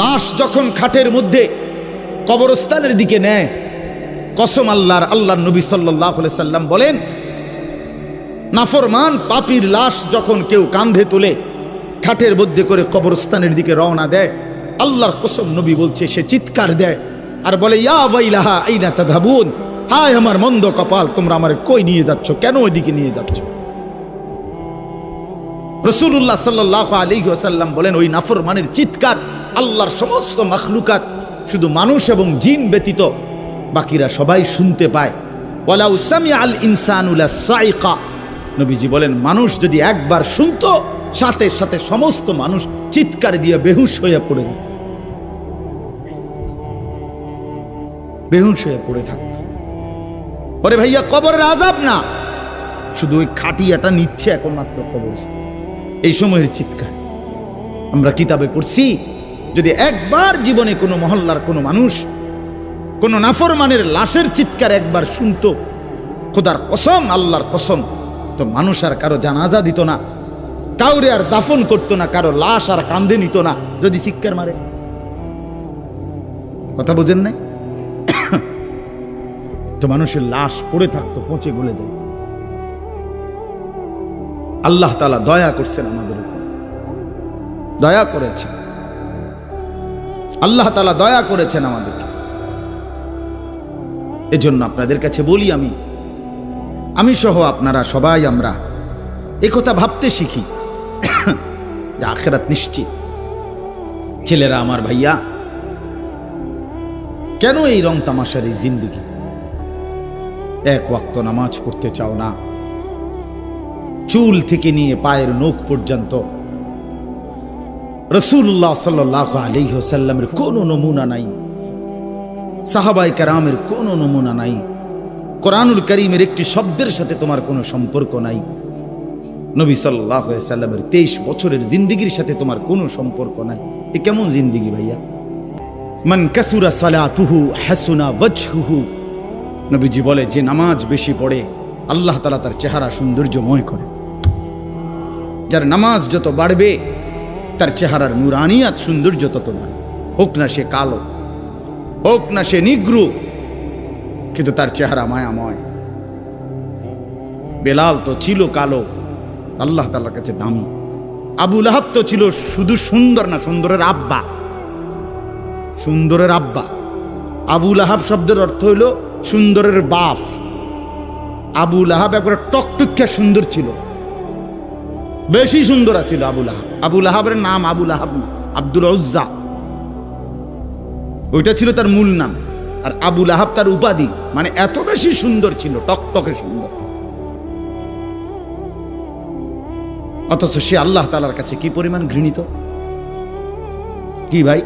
লাশ যখন খাটের মধ্যে কবরস্থানের দিকে নেয়, কসম আল্লাহর আল্লাহ নবী সাল্লাহ সাল্লাম বলেন, নাফরমান পাপির লাশ যখন কেউ কান্ধে তুলে, খাটের মধ্যে করে কবরস্থানের দিকে রওনা দেয়, আল্লাহর কসম নবী বলছে, সে চিৎকার দেয় আর বলে, ইয়া ওয়াইলাহা, আইনা তাধাবুন হায় আমার মন্দ কপাল, তোমরা আমার কই নিয়ে যাচ্ছ? কেন ওইদিকে নিয়ে যাচ্ছ? রসুল্লাহ সাল্লাহ আলী ওসাল্লাম বলেন, ওই নাফরমানের চিৎকার আল্লাহর সমস্ত মখলুকাত শুধু মানুষ এবং জিন ব্যতীত বাকিরা সবাই শুনতে পায়। ওয়ালাউ সামিআ আল ইনসানুলা সাইকা নবীজি বলেন, মানুষ যদি একবার শুনতো, সাথে সাথে সমস্ত মানুষ চিৎকার দিয়ে বেহুশ হয়ে পড়ে। বেহুশ হয়ে পড়ে থাকত। ভাইয়া, কবরের আজাব না। শুধু ওই খাটিয়াটা নিচ্ছে এখন মাত্র কবরস্থান। এই সময়ের চিৎকার। আমরা কিতাবে পড়ছি, যদি একবার জীবনে কোনো মহল্লার কোনো মানুষ কোনো নাফরমানের লাশের চিৎকার একবার শুনতো, খোদার কসম, আল্লাহর কসম, তো মানুষ আর কারও জানাজা দিত না, কাউরে আর দাফন করতো না, কারও লাশ আর কান্দে নিত না, যদি চিৎকার মারে। কথা বুঝেন নাই? তো মানুষের লাশ পড়ে থাকতো, পচে গলে যেত আল্লাহ তালা দয়া করছেন আমাদের উপর। দয়া করেছেন। আল্লাহ তালা দয়া করেছেন আমাদেরকে। এজন্য আপনাদের কাছে বলি আমি আমি সহ আপনারা সবাই আমরা কথা ভাবতে শিখি। যে আখেরাত নিশ্চিত। ছেলেরা আমার ভাইয়া, কেন এই রং তামাশার এই জিন্দিগি? এক ওয়াক্ত নামাজ পড়তে চাও না? চুল থেকে নিয়ে পায়ের নখ পর্যন্ত। রসুল্লাহ সাল্লাহ আলিহসাল্লামের কোনো নমুনা নাই। সাহাবাই কারামের কোনো নমুনা নাই। কোরআনুল করিমের একটি শব্দের সাথে তোমার কোনো সম্পর্ক নাই। নবী সাল্লাহ সাল্লামের তেইশ বছরের জিন্দিগির সাথে তোমার কোনো সম্পর্ক নাই। এ কেমন জিন্দিগি ভাইয়া? মান কাসুরা সালাতুহু হাসুনা ওয়াজহুহু। নবীজি বলে, যে নামাজ বেশি পড়ে, আল্লাহ তালা তার চেহারা সৌন্দর্যময় করে। যার নামাজ যত বাড়বে, তার চেহারার নুরানিয়াত সৌন্দর্য তত বাড়বে। হোক না সে কালো, হোক না সে নিগ্রু, কিন্তু তার চেহারা মায়াময়। বেলাল তো ছিল কালো, আল্লাহ তালার কাছে দামি। আবু লাহাব তো ছিল শুধু সুন্দর না সুন্দরের আব্বা। সুন্দরের আব্বা। আবু লাহাব শব্দের অর্থ হইল সুন্দরের বাপ। আবু লাহাব একবারে টকটুকিয়া সুন্দর ছিল। বেশি সুন্দর আছিল আবু লাহাব। আবু লাহাবের নাম আবুল লাহাব না, আব্দুল উজ্জা। ওইটা ছিল তার মূল নাম। আর আবু লাহাব তার উপাধি মানে এত বেশি সুন্দর ছিল, টকটকে সুন্দর। অথচ সে আল্লাহ তালার কাছে কি পরিমাণ ঘৃণিত? কি ভাই?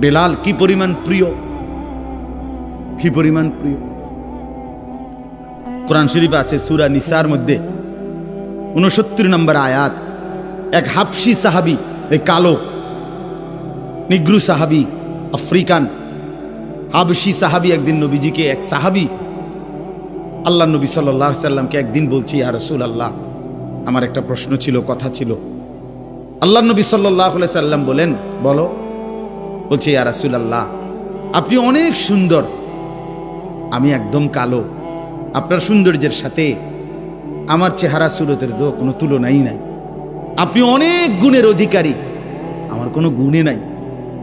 বেলাল কি পরিমাণ প্রিয়? কি পরিমাণ প্রিয়? কোরআন শরীফ আছে সুরা নিসার মধ্যে উনসত্তর নম্বর আয়াত। এক হাফসি সাহাবি, এই কালো, নিগ্রু সাহাবি, আফ্রিকান হাবসি সাহাবি একদিন নবীজিকে, এক সাহাবি, আল্লাহ নবী সাল্লাহ সাল্লামকে একদিন বলছি আর রসুল আল্লাহ আমার একটা প্রশ্ন ছিল, কথা ছিল। আল্লাহ নবী সাল্লাহ সাল্লাম বলেন, বলো। বলছি, ইয়া রাসুল আল্লাহ আপনি অনেক সুন্দর, আমি একদম কালো। আপনার সৌন্দর্যের সাথে আমার চেহারা সুরতের তো কোনো তুলনাই নাই। আপনি অনেক গুণের অধিকারী। আমার কোনো গুণে নাই।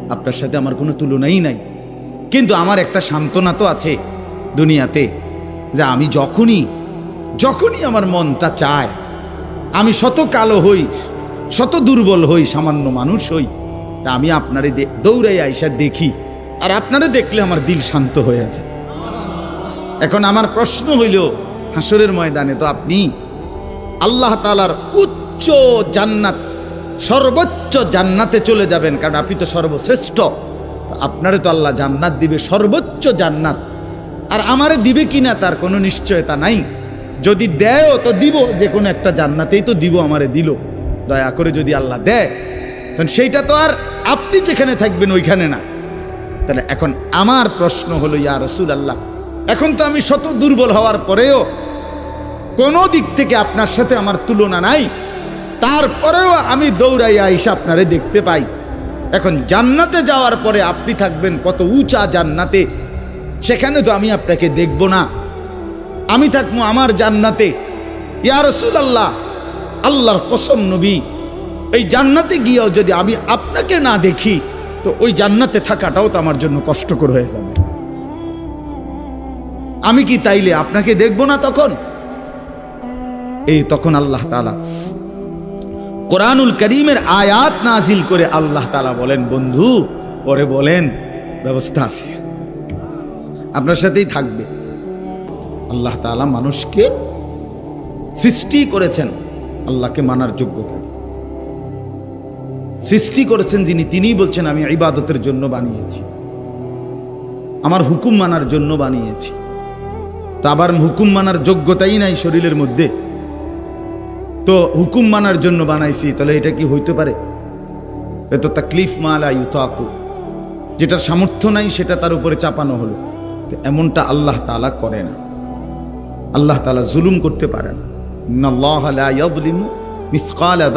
আপনার সাথে আমার কোনো তুলনাই নাই। কিন্তু আমার একটা সান্ত্বনা তো আছে দুনিয়াতে, যে আমি যখনই যখনই আমার মনটা চায়, আমি শত কালো হই, শত দুর্বল হই, সামান্য মানুষ হই, তা আমি আপনারে দৌড়াই আইসা দেখি, আর আপনারে দেখলে আমার দিল শান্ত হয়ে যায়। এখন আমার প্রশ্ন হইল হাসরের ময়দানে তো আপনি আল্লাহ তালার উচ্চ জান্নাত, সর্বোচ্চ জান্নাতে চলে যাবেন, কারণ আপনি তো সর্বশ্রেষ্ঠ। আপনারে তো আল্লাহ জান্নাত দিবে, সর্বোচ্চ জান্নাত। আর আমারে দিবে কি না তার কোনো নিশ্চয়তা নাই। যদি দেয়ও তো দিব, যে কোনো একটা জান্নাতেই তো দিব আমারে দিল। দয়া করে যদি আল্লাহ দেয় তখন সেইটা তো আর আপনি যেখানে থাকবেন ওইখানে না। তাহলে এখন আমার প্রশ্ন হলো, ইয়া রসুল আল্লাহ এখন তো আমি শত দুর্বল হওয়ার পরেও কোনো দিক থেকে আপনার সাথে আমার তুলনা নাই। তারপরেও আমি দৌড়াইয়া আইসা আপনারে দেখতে পাই। এখন জান্নাতে যাওয়ার পরে আপনি থাকবেন কত উঁচা জান্নাতে, সেখানে তো আমি আপনাকে দেখব না। আমি থাকব আমার জান্নাতে। ইয়া রসুল আল্লাহ আল্লাহর কসম নবী, এই জান্নাতে গিয়েও যদি আমি আপনাকে না দেখি, তো ওই জান্নাতে থাকাটাও তো আমার জন্য কষ্টকর হয়ে যাবে। আমি কি তাইলে আপনাকে দেখব না তখন? এই তখন আল্লাহ তালা কোরআনুল করিমের আয়াত নাজিল করে আল্লাহ তালা বলেন, বন্ধু, পরে বলেন, ব্যবস্থা আছে। আপনার সাথেই থাকবে। আল্লাহ তালা মানুষকে সৃষ্টি করেছেন, আল্লাহকে মানার যোগ্যতা সৃষ্টি করেছেন যিনি, তিনিই বলছেন, আমি ইবাদতের জন্য বানিয়েছি। আমার হুকুম মানার জন্য বানিয়েছি। তা আবার হুকুম মানার যোগ্যতাই নাই শরীরের মধ্যে। তো হুকুম মানার জন্য বানাইছি, তাহলে এটা কি হইতে পারে? এ তো তাকলিফ মালা ইউতাকু, যেটার সামর্থ্য নাই সেটা তার উপরে চাপানো হলো। এমনটা আল্লাহ তালা করে না। আল্লাহ তালা জুলুম করতে পারে না। মিসকালা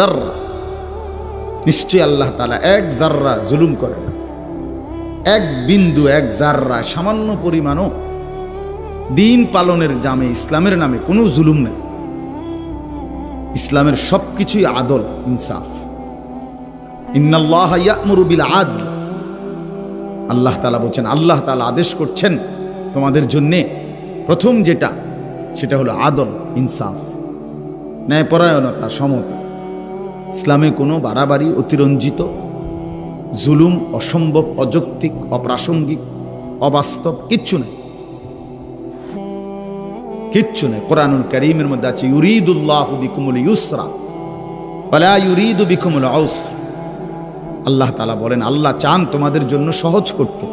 নিশ্চয়ই আল্লাহ তালা এক জাররা জুলুম করে না। এক বিন্দু, এক জাররা সামান্য পরিমাণও দিন পালনের জামে ইসলামের নামে কোনো জুলুম নেই। ইসলামের সবকিছুই আদল, ইনসাফ। ইন্নাল্লাহ আদল। আল্লাহ তালা বলছেন, আল্লাহ তালা আদেশ করছেন তোমাদের জন্যে প্রথম যেটা, সেটা হলো আদল, ইনসাফ। ন্যায়পরায়ণতা, সমতা। ইসলামে কোনো বাড়াবাড়ি, অতিরঞ্জিত, জুলুম, অসম্ভব, অযৌক্তিক, অপ্রাসঙ্গিক, অবাস্তব কিচ্ছু নেই। কিচ্ছু নেই। কোরআনুল করিমের মধ্যে আছে, ইউরিদুল্লাহ বিকুমুল ইউসরা ওয়ালা ইউরিদু বিকুমুল আউসরা আল্লাহ তালা বলেন, আল্লাহ চান তোমাদের জন্য সহজ করতে।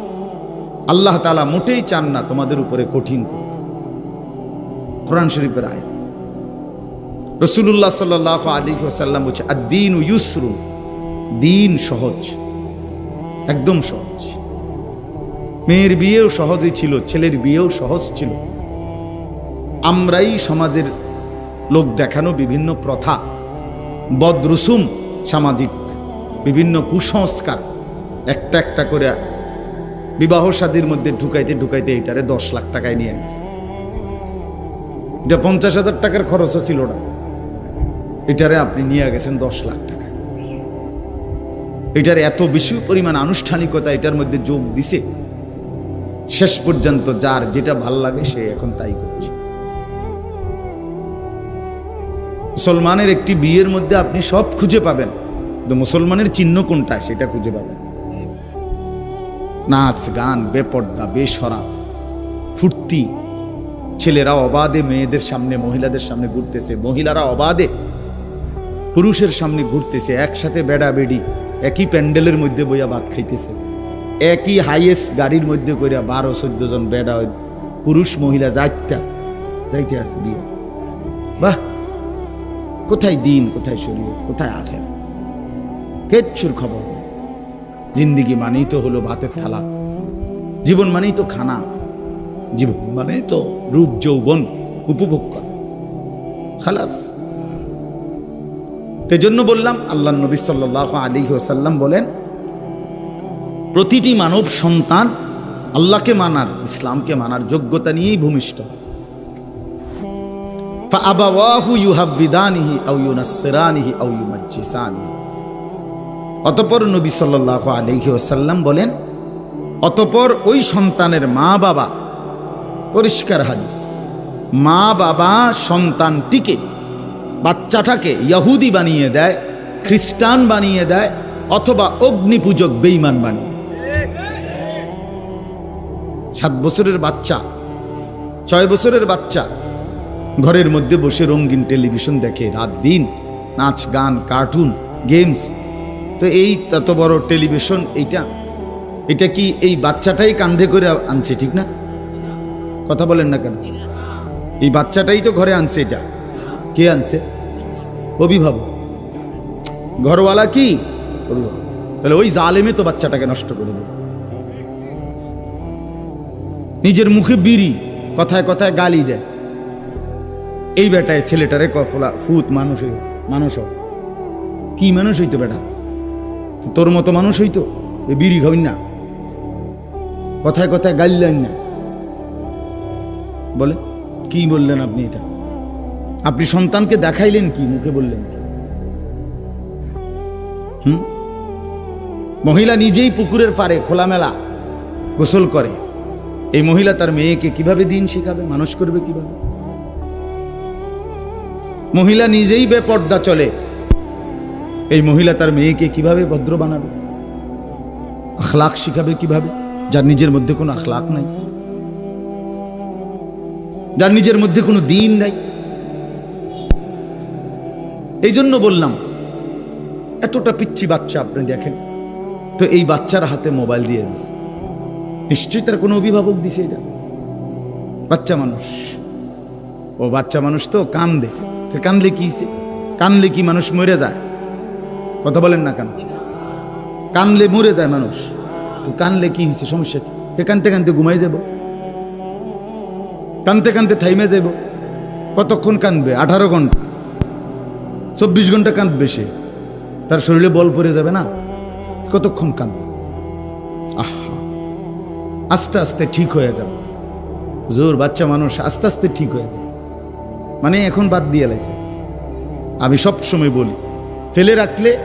আল্লাহ তালা মোটেই চান না তোমাদের উপরে কঠিন করতে। কোরআন শরীফের আয় রসুল্লাহ সাল্লাহ আলী ওসাল্লাম বলছে আর দিন ইউসরু দিন সহজ, একদম সহজ। মেয়ের বিয়েও সহজই ছিল, ছেলের বিয়েও সহজ ছিল। আমরাই সমাজের লোক দেখানো বিভিন্ন প্রথা, বদরুসুম সামাজিক বিভিন্ন কুসংস্কার, একটা একটা করে বিবাহ শাদীর মধ্যে ঢুকাইতে ঢুকাইতে এটারে দশ লাখ টাকায় নিয়ে গেছে এটা পঞ্চাশ হাজার টাকার খরচও ছিল না। এটারে আপনি নিয়ে গেছেন দশ লাখ টাকা। এটার এত বেশি পরিমাণ আনুষ্ঠানিকতা এটার মধ্যে যোগ দিছে, শেষ পর্যন্ত যার যেটা ভালো লাগে সে এখন তাই করছে। মুসলমানের একটি বিয়ের মধ্যে আপনি সব খুঁজে পাবেন। কিন্তু মুসলমানের চিহ্ন কোনটা, সেটা খুঁজে পাবেন। নাচ, গান, বেপর্দা, বেসরা, ফুর্তি, ছেলেরা অবাধে মেয়েদের সামনে, মহিলাদের সামনে ঘুরতেছে, মহিলারা অবাধে পুরুষের সামনে ঘুরতেছে, একসাথে বেড়া বেড়ি একই প্যান্ডেলের মধ্যে বইয়া ভাত খাইতেছে, একই হাইয়েস্ট গাড়ির মধ্যে করিয়া বারো, চোদ্দ জন বেড়া পুরুষ, মহিলা যাইতা যাইতে আছে বিয়ে। কোথায় দিন, কোথায় শরীয়ত, কোথায় আখেরা কেচ্ছুর খবর জিন্দিগি মানেই তো হলো ভাতের থালা। জীবন মানেই তো খানা। জীবন মানেই তো রূপ যৌবন উপভোগ করা। খালাস। তে জন্য বললাম, আল্লাহ নবী সাল্লাহ আলী ওসাল্লাম বলেন, প্রতিটি মানব সন্তান আল্লাহকে মানার, ইসলামকে মানার যোগ্যতা নিয়েই ভূমিষ্ঠ। আবাহু ইউহাবিদানিহি আউ ইউনাসেরানিহি আউ ইউমাজ্জিসানিহি অতপর নবী সাল্লাহ আলহি ওসাল্লাম বলেন, অতপর ওই সন্তানের মা বাবা পরিষ্কার হাদিস মা বাবা সন্তানটিকে, বাচ্চাটাকে ইয়াহুদি বানিয়ে দেয়, খ্রিস্টান বানিয়ে দেয়, অথবা অগ্নিপূজক বেইমান বানিয়ে সাত বছরের বাচ্চা, ছয় বছরের বাচ্চা ঘরের মধ্যে বসে রঙিন টেলিভিশন দেখে। রাত দিন, নাচ, গান, কার্টুন, গেমস। তো এই তত বড় টেলিভিশন, এইটা, এটা কি এই বাচ্চাটাই কান্ধে করে আনছে, ঠিক না? কথা বলেন না কেন? এই বাচ্চাটাই তো ঘরে আনছে এটা। কে আনছে? অভিভাবক। ঘরওয়ালা কি? অভিভাবক। তাহলে ওই জালেমে তো বাচ্চাটাকে নষ্ট করে দেবে নিজের মুখে বিড়ি, কথায় কথায় গালি দেয়। এই বেটায় ছেলেটারে কফলা ফুত মানুষ মানুষ কি মানুষ হইতো বেটা? তোর মতো মানুষ হইতো বিড়ি খাবি না। কথায় কথায় গাইলেন না। বলে, কি বললেন আপনি এটা? আপনি সন্তানকে দেখাইলেন কি, মুখে বললেন হুম? মহিলা নিজেই পুকুরের পারে খোলামেলা গোসল করে। এই মহিলা তার মেয়েকে কীভাবে দিন শেখাবে, মানুষ করবে কীভাবে? মহিলা নিজেই বেপর্দা চলে। এই মহিলা তার মেয়েকে কীভাবে ভদ্র বানাবে? আখলাক শিখাবে কীভাবে? যার নিজের মধ্যে কোনো আখলাক নাই। যার নিজের মধ্যে কোনো দিন নাই। এই জন্য বললাম, এতটা পিচ্ছি বাচ্চা আপনি দেখেন। তো এই বাচ্চার হাতে মোবাইল দিয়ে দিস। নিশ্চয়ই তার কোনো অভিভাবক দিছে এটা। বাচ্চা মানুষ। ও বাচ্চা মানুষ তো কান্দে। তো কান্দলে কি কানলে কি মানুষ মরে যায়? কথা বলেন না কেন? কানলে মরে যায় মানুষ। তো কানলে কি হয়েছে? সমস্যা কি? সে কানতে কানতে ঘুমাই যাব? কানতে কানতে থাইমে যাব? কতক্ষণ কানবে? আঠারো ঘণ্টা। চব্বিশ ঘণ্টা কাঁদবে সে। তার শরীরে বল পড়ে যাবে না? কতক্ষণ কাঁদবে আহা। আস্তে আস্তে ঠিক হয়ে যাবে। জোর বাচ্চা মানুষ আস্তে আস্তে ঠিক হয়ে যাবে। মানে এখন বাদ দিয়ে লাইছে। আমি সব সময় বলি, ফেলে রাখলে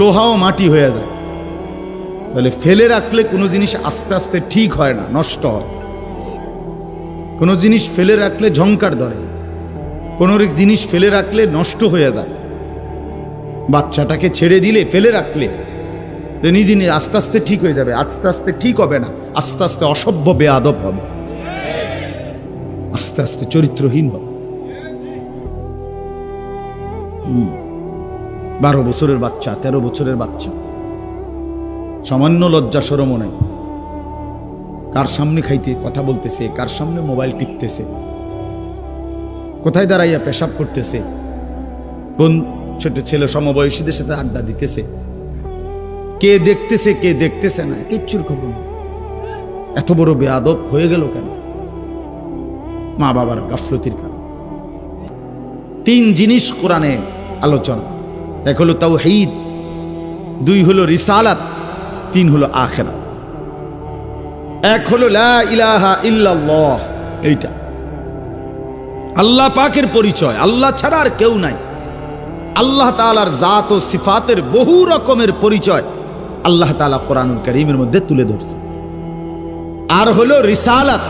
লোহাও মাটি হয়ে যায়। তাহলে ফেলে রাখলে কোনো জিনিস আস্তে আস্তে ঠিক হয় না, নষ্ট হয়। কোনো জিনিস ফেলে রাখলে ঝঙ্কার ধরে। কোনো জিনিস ফেলে রাখলে নষ্ট হয়ে যায়। বাচ্চাটাকে ছেড়ে দিলে, ফেলে রাখলে নিজে নিজে আস্তে আস্তে ঠিক হয়ে যাবে। আস্তে আস্তে ঠিক হবে না, আস্তে আস্তে অসভ্য বেয়াদব হবে। আস্তে আস্তে চরিত্রহীন হবে। বারো বছরের বাচ্চা, তেরো বছরের বাচ্চা। সামান্য লজ্জা সরমও নেই। কার সামনে খাইতে কথা বলতেছে, কার সামনে মোবাইল টিপতেছে? কোথায় দাঁড়াইয়া পেশাব করতেছে? কোন ছোট ছেলে সমবয়সীদের সাথে আড্ডা দিতেছে? কে দেখতেছে কে দেখতেছে না, কিচ্ছুর খবর এত বড় বেয়াদব হয়ে গেল কেন? মা বাবার গাফলতির কারণ। তিন জিনিস কোরআনে আলোচনা। এক হলো তাও হেঈদ দুই হলো রিসালাত, তিন হলো আখেরাত। এক হলো ইলাহা ইল্লাল্লাহ, এইটা। আল্লাহ পাকের পরিচয়, আল্লাহ ছাড়া আর কেউ নাই। আল্লাহ তালার জাত ও সিফাতের বহু রকমের পরিচয় আল্লাহ তালা কোরআনুল করিমের মধ্যে তুলে ধরছে। আর হলো রিসালাত,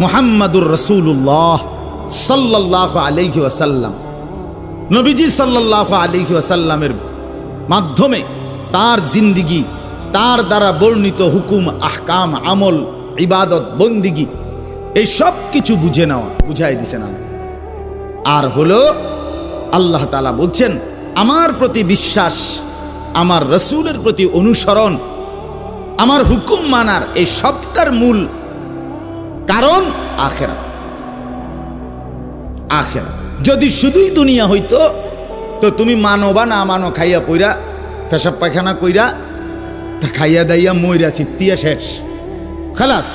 মুহাম্মাদুর রসুল্লাহ সাল্লাহ আলহি নবীজি সাল্লাহ আলহি মাধ্যমে তার জিন্দিগি, তার দ্বারা বর্ণিত হুকুম, আহকাম, আমল, ইবাদত, বন্দিগি, এই সব কিছু বুঝে নেওয়া, বুঝাই দিছেন আল্লাহ। আর হলো আল্লাহ তালা বলছেন, আমার প্রতি বিশ্বাস, আমার রসুলের প্রতি অনুসরণ, আমার হুকুম মানার এই সবটার মূল কারণ আখেরা আখেরা। যদি শুধুই দুনিয়া হইতো, তো তুমি মানো বা না মানো, খাইয়া পইরা, পেশাব পায়খানা কইরা, তা খাইয়া দাইয়া মইরা চিত্তিয়া শেষ। খালাস।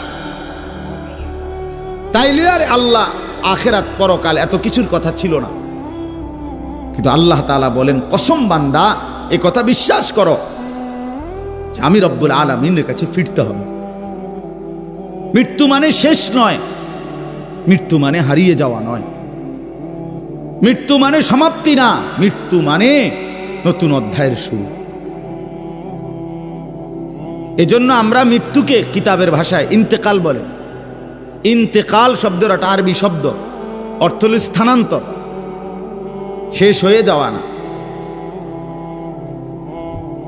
তাইলে আর আল্লাহ আখেরাত পরকাল এত কিছুর কথা ছিল না। কিন্তু আল্লাহ তালা বলেন, কসম বান্দা, এ কথা বিশ্বাস করো আমি রব্বুল আলমিনের কাছে ফিরতে হবে। মৃত্যু মানে শেষ নয়, মৃত্যু মানে হারিয়ে যাওয়া নয়। মৃত্যু মানে সমাপ্তি না। মৃত্যু মানে নতুন অধ্যায়ের শুরু। এজন্য আমরা মৃত্যুকে কিতাবের ভাষায় ইন্তেকাল বলে। ইন্তেকাল শব্দের একটা আরবি শব্দ। অর্থ স্থানান্তর শেষ হয়ে যাওয়া না।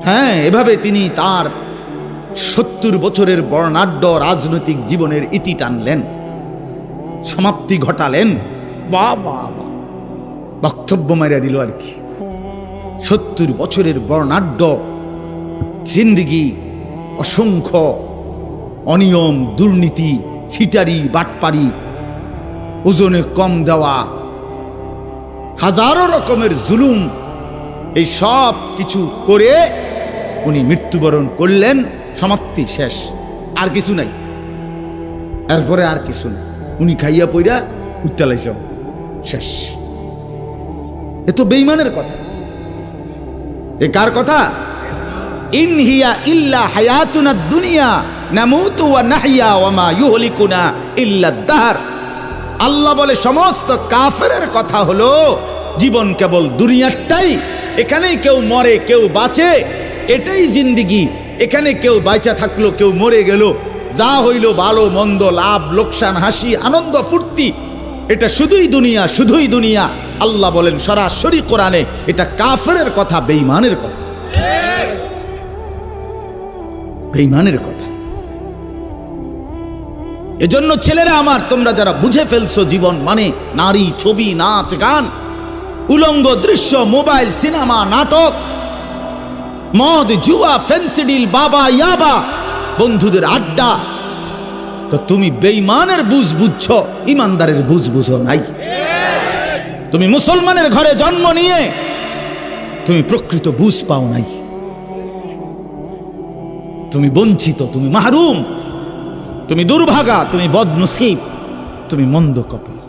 হ্যাঁ এভাবে তিনি তার সত্তর বছরের বর্ণাঢ্য রাজনৈতিক জীবনের ইতি টানলেন। সমাপ্তি ঘটালেন। বা বা বা বক্তব্য মারিয়া দিল আর কি। সত্তর বছরের বর্ণাঢ্য জিন্দিগি, অসংখ্য অনিয়ম, দুর্নীতি, ছিটারি, বাটপারি, ওজনে কম দেওয়া, হাজারো রকমের জুলুম, এই সব কিছু করে উনি মৃত্যুবরণ করলেন, সমাপ্তি শেষ। আর কিছু নাই। এরপরে আর কিছু নাই। উনি খাইয়া পইরা উত্তালাইছ শেষ। এ তো বেইমানের কথা। এ কার কথা? ইনহিয়া ইল্লা হায়াতুনা দুনিয়া, নামুতু ওয়া নাহিয়া ওয়া মা ইউহলিকুনা ইল্লা দাহর। আল্লাহ বলে, সমস্ত কাফেরের কথা হলো, জীবন কেবল দুনিয়ারটাই। এখানেই কেউ মরে, কেউ বাঁচে, এটাই জিন্দিগি। এখানে কেউ বাইচা থাকল, কেউ মরে গেল। যা হইল ভালো, মন্দ, লাভ, লোকসান, হাসি, আনন্দ, ফুর্তি এটা শুধুই দুনিয়া শুধুই দুনিয়া। আল্লাহ বলেন, সরাসরি কোরআনে এটা কাফেরের কথা বেইমানের কথা। বেইমানের কথা। এজন্য ছেলেরা আমার, তোমরা যারা বুঝে ফেলছো জীবন মানে নারী, ছবি, নাচ, গান, উলঙ্গ দৃশ্য, মোবাইল, সিনেমা, নাটক, মদ, জুয়া, ফেন্সিডিল, বাবা, ইয়াবা, বন্ধুদের আড্ডা তো তুমি বেঈমানের বুঝ বুঝছ ইমানদারের বুঝ বুঝো নাই। তুমি মুসলমানের ঘরে জন্ম নিয়ে তুমি প্রকৃত বুঝ পাও নাই। তুমি বঞ্চিত, তুমি মাহরুম, তুমি দুর্ভাগা, তুমি বদনসিব, তুমি মন্দ কপাল